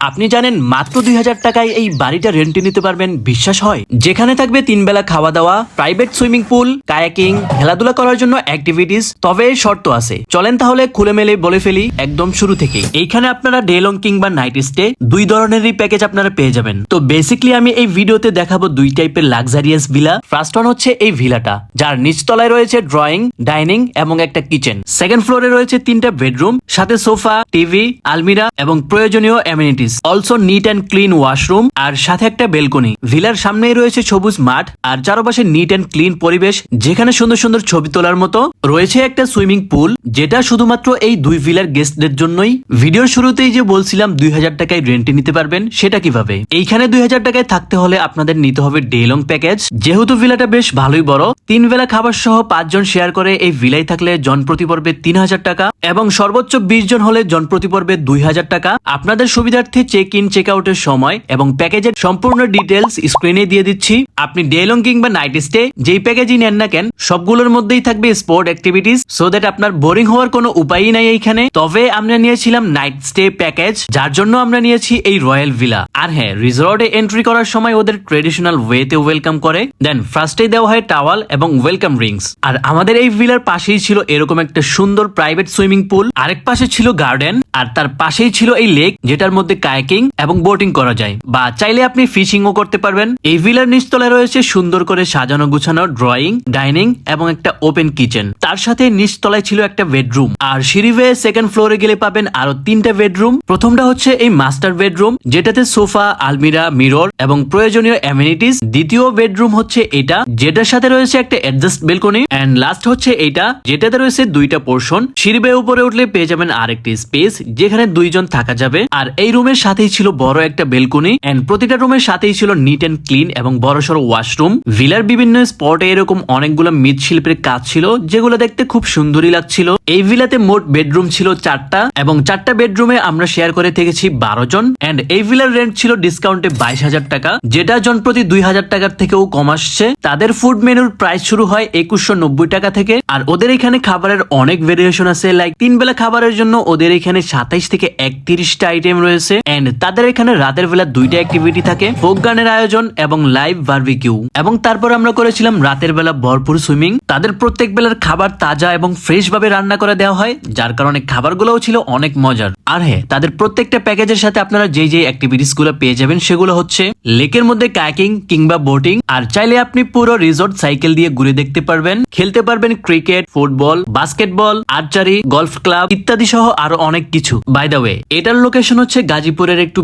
আপনি জানেন মাত্র দুই হাজার টাকায় এই বাড়িটা রেন্টে নিতে পারবেন, বিশ্বাস হয়? যেখানে থাকবে তিন বেলা খাওয়া দাওয়া প্রাইভেট সুইমিং পুল কায়াকিং খেলাধুলা করার জন্য অ্যাক্টিভিটিস তবে শর্ত আছে। চলেন তাহলে খুলে মেলে বলে ফেলি একদম শুরু থেকে এইখানে আপনারা ডে লং কিংবা নাইট স্টে দুই ধরনেরই প্যাকেজ আপনারা পেয়ে যাবেন। তো বেসিকলি আমি এই ভিডিওতে দেখাবো দুই টাইপের লাক্সারিয়াস ভিলা ফার্স্ট ওয়ান হচ্ছে এই ভিলাটা যার নিচতলায় রয়েছে ড্রয়িং ডাইনিং এবং একটা কিচেন সেকেন্ড ফ্লোরে রয়েছে তিনটা বেডরুম সাথে সোফা টিভি আলমিরা এবং প্রয়োজনীয় amenities also neat and clean washroom আর সাথে একটা বেলকনি ভিলার সামনেই রয়েছে সবুজ মাঠ, আর চারপাশে নিট অ্যান্ড ক্লিন পরিবেশ, যেখানে সুন্দর সুন্দর ছবি তোলার মতো। রয়েছে একটা সুইমিং পুল যেটা শুধুমাত্র এই দুই ভিলার গেস্টদের জন্যই। ভিডিওর শুরুতেই যে বলছিলাম, দুই হাজার টাকায় রেন্টে নিতে পারবেন, সেটা কীভাবে? এইখানে দুই হাজার টাকায় থাকতে হলে আপনাদের নিতে হবে ডে লং প্যাকেজ যেহেতু ভিলাটা বেশ ভালোই বড়, তিন বেলা খাবার সহ পাঁচজন শেয়ার করে এই ভিলাই থাকলে জন প্রতি পর্বে তিন হাজার টাকা, এবং সর্বোচ্চ বিশ জন হলে জন প্রতি পর্বে দুই হাজার টাকা। আপনাদের সুবিধার্থে চেক ইন চেক আউটের সময় এবং প্যাকেজের সম্পূর্ণ ডিটেলস স্ক্রিনে দিয়ে দিচ্ছি। আপনি ডে লং কিংবা নাইট স্টে যেই প্যাকেজই নেন না কেন, সবগুলোর মধ্যেই থাকবে স্পোর্ট অ্যাক্টিভিটিস সো দ্যাট আপনার বোরিং হওয়ার কোনো উপায়ই নাই এইখানে। তবে আমরা নিয়েছিলাম নাইট স্টে প্যাকেজ যার জন্য আমরা নিয়েছি এই রয়্যাল ভিলা আর হ্যাঁ রিসর্টে এন্ট্রি করার সময় ওদের ট্রেডিশনাল ওয়েতে ওয়েলকাম করে। দেন ফার্স্টে দেওয়া হয় টাওয়াল এবং ওয়েলকাম রিংস আর আমাদের এই ভিলার পাশেই ছিল এরকম একটা সুন্দর প্রাইভেট সুইমিং পুল আরেক পাশে ছিল গার্ডেন আর তার পাশেই ছিল এই লেক যেটার মধ্যে কায়াকিং এবং বোটিং করা যায়। বা চাইলে আপনি ফিশিংও করতে পারবেন। এই ভিলার নিচতলায় রয়েছে সুন্দর করে সাজানো গুছানো ড্রয়িং, ডাইনিং এবং একটা ওপেন কিচেন। তার সাথে নিচতলায় ছিল একটা বেডরুম। আর সিঁড়ি বেয়ে সেকেন্ড ফ্লোরে গেলে পাবেন আরও তিনটা বেডরুম। প্রথমটা হচ্ছে এই মাস্টার বেডরুম, যেটাতে সোফা, আলমিরা, মিরর এবং প্রয়োজনীয় অ্যামিনিটিস। দ্বিতীয় বেডরুম হচ্ছে এটা, যেটার সাথে রয়েছে একটা অ্যাডজাস্ট বেলকনি এন্ড লাস্ট হচ্ছে এটা, যেটাতে রয়েছে দুইটা পোর্শন সিঁড়ি উপরে উঠলে পেয়ে যাবেন আরেকটি স্পেস যেখানে দুইজন থাকা যাবে। আর এই রুমের সাথেই ছিল বড় একটা বেলকনি এন্ড প্রতিটা রুমের সাথেই ছিল নিট এন্ড ক্লিন এবং বড় বড়সড় ওয়াশরুম ভিলার বিভিন্ন স্পটে এরকম অনেকগুলো মৃৎশিল্পের কাজ ছিল, যেগুলো দেখতে খুব সুন্দরই লাগছিল। এই ভিলাতে মোট বেডরুম ছিল চারটা এবং চারটা বেডরুমে আমরা শেয়ার করে থেকেছি বারো জন এন্ড এই ভিলার রেন্ট ছিল ডিসকাউন্টে বাইশ হাজার টাকা, যেটা জন প্রতি দুই হাজার টাকার থেকেও কম আসছে। তাদের ফুড মেনুর প্রাইস শুরু হয় একুশশো নব্বই টাকা থেকে আর ওদের এখানে খাবারের অনেক ভেরিয়েশন আছে লাইক তিন বেলা খাবারের জন্য ওদের এখানে সাতাইশ থেকে একত্রিশটা আইটেম রয়েছে। এন্ড তাদের এখানে রাতের বেলা দুইটা অ্যাক্টিভিটি থাকে ফোক গানের আয়োজন এবং লাইভ বার্বিকিউ এবং তারপর আমরা করেছিলাম রাতের বেলা ভরপুর সুইমিং তাদের প্রত্যেক বেলার খাবার তাজা এবং ফ্রেশ ভাবে রান্না করে দেওয়া হয়, যার কারণে খাবারগুলোও ছিল অনেক মজার। আর হ্যাঁ তাদের প্রত্যেকটা প্যাকেজের সাথে আপনারা যে যে অ্যাক্টিভিটিসগুলো পেয়ে যাবেন, সেগুলো হচ্ছে লেকের মধ্যে কায়াকিং কিংবা বোটিং আর চাইলে আপনি পুরো রিসোর্ট সাইকেল দিয়ে ঘুরে দেখতে পারবেন। খেলতে পারবেন cricket football basketball archery golf club ইত্যাদি সহ আরও অনেক কিছু। বাই দ্য ওয়ে এটার লোকেশন হচ্ছে গাজীপুরের একটু